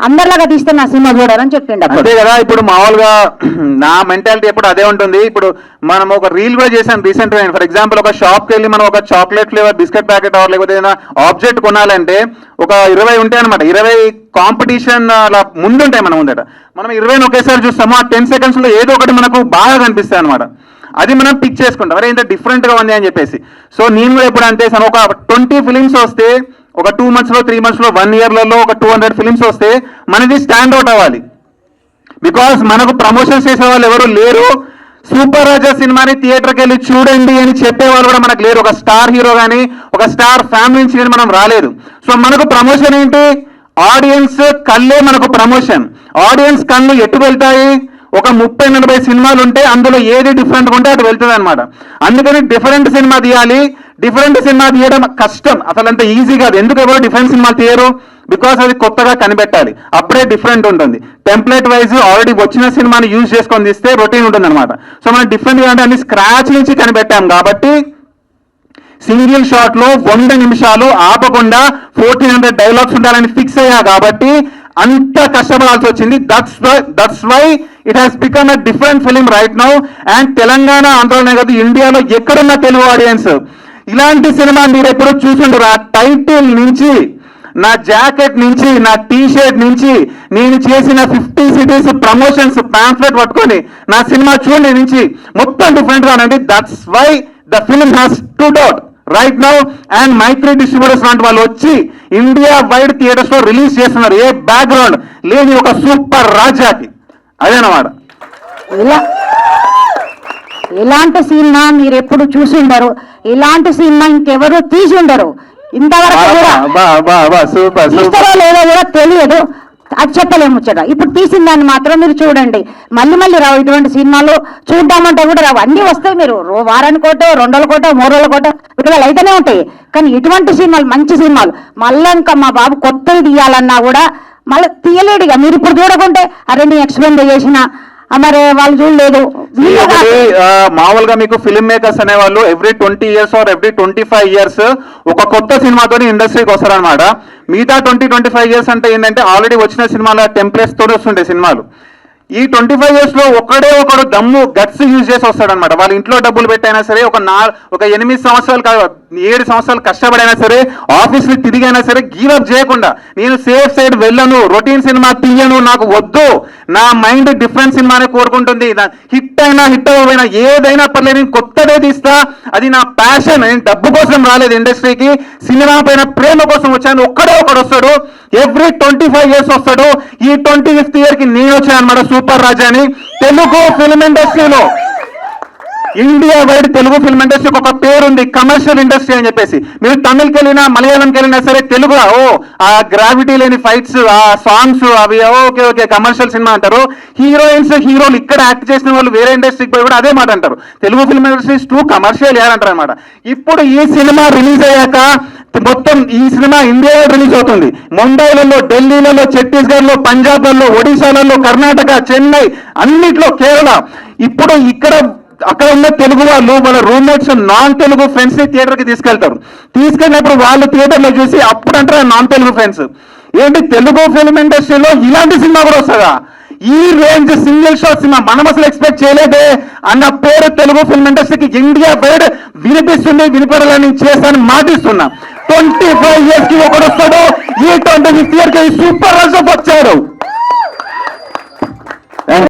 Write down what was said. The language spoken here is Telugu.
అందరిలాగా తీస్తే నా సినిమా చూడాలని చెప్పిండు అంతే కదా ఇప్పుడు మామూలుగా నా మెంటాలిటీ ఎప్పుడు అదే ఉంటుంది. ఇప్పుడు మనం ఒక రీల్ కూడా చేసాం రీసెంట్గా ఫర్ ఎగ్జాంపుల్ ఒక షాప్కి వెళ్ళి మనం ఒక chocolate flavour biscuit packet or లేకపోతే ఏదైనా ఆబ్జెక్ట్ కొనాలంటే ఒక ఇరవై ఉంటాయి అనమాట ఇరవై కాంపిటీషన్ అలా ముందుంటాయి మన ముందట. మనం ఇరవై ఒకేసారి చూస్తాము. ఆ టెన్ సెకండ్స్లో ఏదో ఒకటి మనకు బాగా కనిపిస్తాయి అనమాట అది మనం పిక్ చేసుకుంటాం. అరే ఇంత డిఫరెంట్గా ఉంది అని చెప్పేసి. సో నేను కూడా ఎప్పుడు అంతే ఒక ట్వంటీ ఫిలిమ్స్ వస్తే ఒక టూ మంత్స్లో త్రీ మంత్స్లో వన్ ఇయర్లలో ఒక టూ హండ్రెడ్ ఫిలిమ్స్ వస్తే మనది స్టాండ్ అవుట్ అవ్వాలి. బికాస్ మనకు ప్రమోషన్స్ చేసే వాళ్ళు ఎవరు లేరు. సూపర్ రాజా సినిమాని థియేటర్కి వెళ్ళి చూడండి అని చెప్పేవాళ్ళు కూడా మనకు లేరు. ఒక స్టార్ హీరో కానీ ఒక స్టార్ ఫ్యామిలీ నుంచి కానీ మనం రాలేదు. సో మనకు ప్రమోషన్ ఏంటి? ఆడియన్స్ కళ్ళే మనకు ప్రమోషన్ ఆడియన్స్ కళ్ళు ఎటు వెళ్తాయి? ఒక ముప్పై నలభై సినిమాలు ఉంటే అందులో ఏది డిఫరెంట్ ఉంటే అటు వెళ్తుంది అనమాట అందుకని డిఫరెంట్ సినిమా తీయాలి. డిఫరెంట్ సినిమా తీయడం కష్టం. అసలు అంత ఈజీ కాదు. ఎందుకు ఎవరు డిఫరెంట్ సినిమా తీయరు? బికాస్ అది కొత్తగా కనిపెట్టాలి. అప్పుడే డిఫరెంట్ ఉంటుంది. టెంప్లెట్ వైజ్ ఆల్రెడీ వచ్చిన సినిమాని యూజ్ చేసుకొని తీస్తే రొటీన్ ఉంటుంది అనమాట సో మనం డిఫరెంట్ అంటే అన్ని స్క్రాచ్ నుంచి కనిపెట్టాం కాబట్టి సింగిల్ షాట్లో వంద నిమిషాలు ఆపకుండా ఫోర్టీన్ హండ్రెడ్ డైలాగ్స్ ఉండాలని ఫిక్స్ అయ్యా కాబట్టి అంత కష్టపడాల్సి వచ్చింది. That's why that's why it has become a different film right now and Telangana ఆంధ్రలోనే కాదు ఇండియాలో ఎక్కడున్న తెలుగు ఆడియన్స్ ఇలాంటి సినిమా మీరు ఎప్పుడు చూసుంటారు? ఆ టైటిల్ నుంచి నా జాకెట్ నుంచి నా టీ షర్ట్ నుంచి నేను చేసిన ఫిఫ్టీ సిటీస్ ప్రమోషన్స్ పాంఫ్లెట్ పట్టుకొని నా సినిమా చూడండి నుంచి మొత్తం డిఫరెంట్గా that's why the film has to doubt right now and micro distributors లాంటి వాళ్ళు వచ్చి ఇండియా వైడ్ థియేటర్స్లో రిలీజ్ చేస్తున్నారు. ఏ బ్యాక్గ్రౌండ్ లేని ఒక సూపర్ రాజాకి. అదేనమాట. ఇలా. ఇలాంటి సినిమా మీరు ఎప్పుడు చూసి ఉండరు ఇలాంటి సినిమా ఇంకెవరు తీసి ఉండరు ఇంతవరకు కూడా సూపర్ తీస్తారో లేదో కూడా తెలియదు. అది చెప్పలేము ముచ్చట. ఇప్పుడు తీసిన దాన్ని మాత్రం మీరు చూడండి. మళ్ళీ మళ్ళీ రావు ఇటువంటి సినిమాలు చూద్దామంటే కూడా రావు. అన్నీ వస్తాయి మీరు. వారానికి కోటో రెండు రోజుల కోటో మూడు రోజుల కోటో విడుదల అయితేనే ఉంటాయి. కానీ ఇటువంటి సినిమాలు మంచి సినిమాలు మళ్ళీ ఇంకా మా బాబు కొత్తవి తీయాలన్నా కూడా మళ్ళీ తీయలేడు ఇక మీరు ఇప్పుడు చూడకుంటే నీ ఎక్స్ప్లెయిన్ చేసిన మరి వాళ్ళు చూడలేదు. మామూలుగా మీకు ఫిల్మ్ మేకర్స్ అనే వాళ్ళు every twenty years or every twenty five years ఒక కొత్త సినిమాతో ఇండస్ట్రీకి వస్తారనమాట మిగతా ట్వంటీ ట్వంటీ ఫైవ్ ఇయర్స్ అంటే ఏంటంటే ఆల్రెడీ వచ్చిన సినిమాల టెంప్లెట్స్ తోనే వస్తుండే సినిమాలు. ఈ ట్వంటీ ఫైవ్ ఇయర్స్లో ఒకడే ఒకడు దమ్ము గట్స్ యూజ్ చేసి వస్తాడనమాట వాళ్ళ ఇంట్లో డబ్బులు పెట్టైనా సరే ఒక నా ఒక ఎనిమిది సంవత్సరాలు ఏడు సంవత్సరాలు కష్టపడైనా సరే ఆఫీస్ తిరిగైనా సరే గీవ్ అప్ చేయకుండా నేను సేఫ్ సైడ్ వెళ్ళను రొటీన్ సినిమా తీయను నాకు వద్దు. నా మైండ్ డిఫరెంట్ సినిమానే కోరుకుంటుంది. హిట్ అయినా హిట్ అవ్వకపోయినా ఏదైనా పర్లేదు నేను కొత్తదే తీస్తా. అది నా ప్యాషన్ నేను డబ్బు కోసం రాలేదు ఇండస్ట్రీకి సినిమా పైన ప్రేమ కోసం వచ్చాను ఒక్కడే ఒకడు వస్తాడు. ఎవ్రీ ట్వంటీ ఫైవ్ ఇయర్స్ వస్తాడు. ఈ ట్వంటీ ఫిఫ్త్ ఇయర్కి నేను వచ్చాను అనమాట సూపర్ రాజా అని తెలుగు ఫిల్మ్ ఇండస్ట్రీలో. ఇండియా వైడ్ తెలుగు ఫిల్మ్ ఇండస్ట్రీకి ఒక పేరుంది కమర్షియల్ ఇండస్ట్రీ అని చెప్పేసి. మీరు తమిళకి వెళ్ళినా మలయాళంకి వెళ్ళినా సరే తెలుగు ఓ ఆ గ్రావిటీ లేని ఫైట్స్ ఆ సాంగ్స్ అవి ఓకే ఓకే కమర్షియల్ సినిమా అంటారు. హీరోయిన్స్ హీరోలు ఇక్కడ యాక్ట్ చేసిన వాళ్ళు వేరే ఇండస్ట్రీకి పోయి కూడా అదే మాట అంటారు. Telugu film industries too commercial యార్ అంటారు అనమాట ఇప్పుడు ఈ సినిమా రిలీజ్ అయ్యాక మొత్తం ఈ సినిమా ఇండియాలో రిలీజ్ అవుతుంది. ముంబైలలో ఢిల్లీలలో ఛత్తీస్గఢ్లో పంజాబ్లలో ఒడిశాలలో కర్ణాటక చెన్నై అన్నిట్లో కేరళ. ఇప్పుడు ఇక్కడ అక్కడ ఉన్న తెలుగు వాళ్ళు వాళ్ళ రూమ్మేట్స్ నాన్ తెలుగు ఫ్రెండ్స్ని థియేటర్కి తీసుకెళ్తారు. తీసుకెళ్ళినప్పుడు వాళ్ళు థియేటర్లో చూసి అప్పుడు అంటారు నాన్ తెలుగు ఫ్రెండ్స్ ఏంటి తెలుగు ఫిల్మ్ ఇండస్ట్రీలో ఇలాంటి సినిమా కూడా వస్తుందా? ఈ రేంజ్ సింగిల్ షాట్ సినిమా మనం అసలు ఎక్స్పెక్ట్ చేయలేదే అన్న పేరు తెలుగు ఫిల్మ్ ఇండస్ట్రీకి ఇండియా వైడ్ వినిపిస్తుంది వినిపడాలని చేస్తానని మాటిస్తున్నా. ట్వంటీ ఫైవ్ ఇయర్స్కి ఒకడు వస్తాడు. ఈ ట్వంటీ ఫిఫ్త్ ఇయర్కి సూపర్ రన్స్ వచ్చాడు.